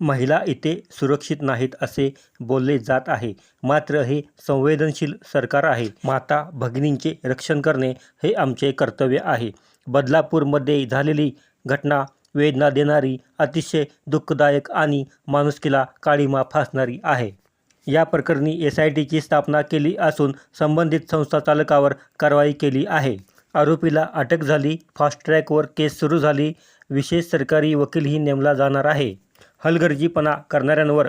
महिला इथे सुरक्षित नाहीत असे बोलले जात आहे. मात्र हे संवेदनशील सरकार आहे. माता भगिनींचे रक्षण करणे हे आमचे कर्तव्य आहे. बदलापूरमध्ये झालेली घटना वेदना देणारी अतिशय दुःखदायक आणि माणुसकीला काळीमा फासणारी आहे. या प्रकरणी एस आय टीची स्थापना केली असून संबंधित संस्था चालकावर कारवाई केली आहे. आरोपीला अटक झाली फास्ट ट्रॅकवर केस सुरू झाली. विशेष सरकारी वकीलही नेमला जाणार आहे. हलगर्जीपणा करणाऱ्यांवर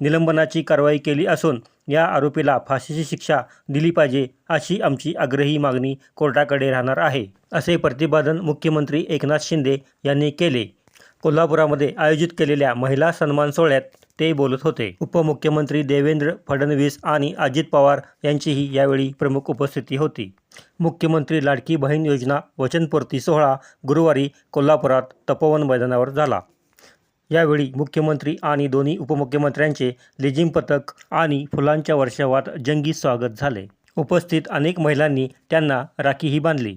निलंबनाची कारवाई केली असून या आरोपीला फाशीची शिक्षा दिली पाहिजे अशी आमची आग्रही मागणी कोर्टाकडे राहणार आहे असे प्रतिपादन मुख्यमंत्री एकनाथ शिंदे यांनी केले. कोल्हापुरामध्ये आयोजित केलेल्या महिला सन्मान सोहळ्यात ते बोलत होते. उपमुख्यमंत्री देवेंद्र फडणवीस आणि अजित पवार यांचीही यावेळी प्रमुख उपस्थिती होती. मुख्यमंत्री लाडकी बहीण योजना वचनपूर्ती सोहळा गुरुवारी कोल्हापुरात तपोवन मैदानावर झाला. यावेळी मुख्यमंत्री आणि दोन्ही उपमुख्यमंत्र्यांचे लेझिम पथक आणि फुलांच्या वर्षावात जंगी स्वागत झाले. उपस्थित अनेक महिलांनी त्यांना राखीही बांधली.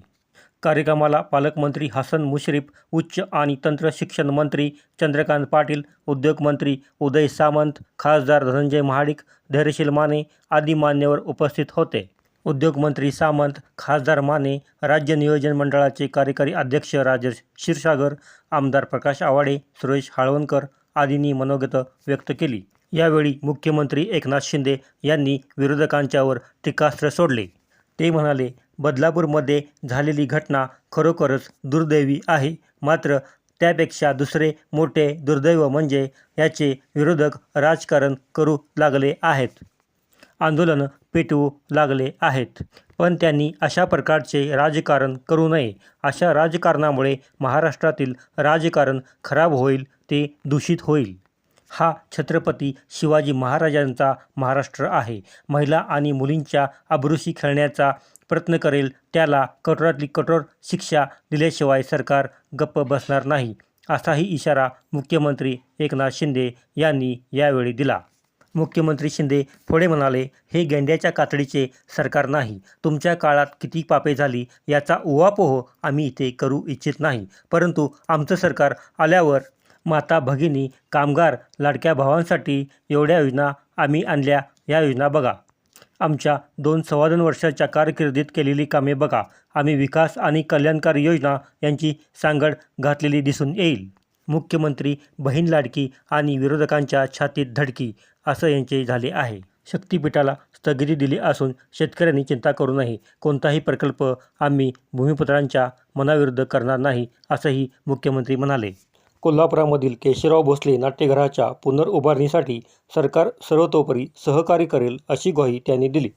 कार्यक्रमाला पालकमंत्री हसन मुश्रीफ उच्च आणि तंत्र शिक्षण मंत्री चंद्रकांत पाटील उद्योगमंत्री उदय सामंत खासदार धनंजय महाडिक धैर्यशील माने आदी मान्यवर उपस्थित होते. उद्योगमंत्री सामंत खासदार माने राज्य नियोजन मंडळाचे कार्यकारी अध्यक्ष राजेश क्षीरसागर आमदार प्रकाश आवाडे सुरेश हाळवणकर आदींनी मनोगत व्यक्त केली. यावेळी मुख्यमंत्री एकनाथ शिंदे यांनी विरोधकांच्यावर टीकास्त्र सोडले. ते म्हणाले बदलापूरमध्ये झालेली घटना खरोखरच दुर्दैवी आहे. मात्र त्यापेक्षा दुसरे मोठे दुर्दैव म्हणजे याचे विरोधक राजकारण करू लागले आहेत. आंदोलन पेटवू लागले आहेत. पण त्यांनी अशा प्रकारचे राजकारण करू नये. अशा राजकारणामुळे महाराष्ट्रातील राजकारण खराब होईल ते दूषित होईल. हा छत्रपती शिवाजी महाराजांचा महाराष्ट्र आहे. महिला आणि मुलींच्या अब्रुशी खेळण्याचा प्रयत्न करेल त्याला कठोरातली कठोर शिक्षा दिल्याशिवाय सरकार गप्प बसणार नाही असाही इशारा मुख्यमंत्री एकनाथ शिंदे यांनी यावेळी दिला. मुख्यमंत्री शिंदे पुढे म्हणाले हे गेंड्याच्या कातडीचे सरकार नाही. तुमच्या काळात किती पापे झाली याचा उहापोह आम्ही इथे करू इच्छित नाही. परंतु आमचं सरकार आल्यावर माता भगिनी कामगार लाडक्या भावांसाठी एवढ्या योजना आम्ही आणल्या. या योजना बघा. आमच्या दोन सव्वादोन वर्षाच्या कारकिर्दीत केलेली कामे बघा. आम्ही विकास आणि कल्याणकारी योजना यांची सांगड घातलेली दिसून येईल. मुख्यमंत्री बहीण लाडकी आणि विरोधकांच्या छातीत धडकी असं यांचे झाले आहे. शक्तीपीठाला स्थगिती दिली असून शेतकऱ्यांनी चिंता करू नये. कोणताही प्रकल्प आम्ही भूमिपुत्रांच्या मनाविरुद्ध करणार नाही असंही मुख्यमंत्री म्हणाले. कोल्हापुरामधील केशवराव भोसले नाट्यगृहाच्या पुनर्उभारणीसाठी सरकार सर्वतोपरी सहकार्य करेल अशी ग्वाही त्यांनी दिली.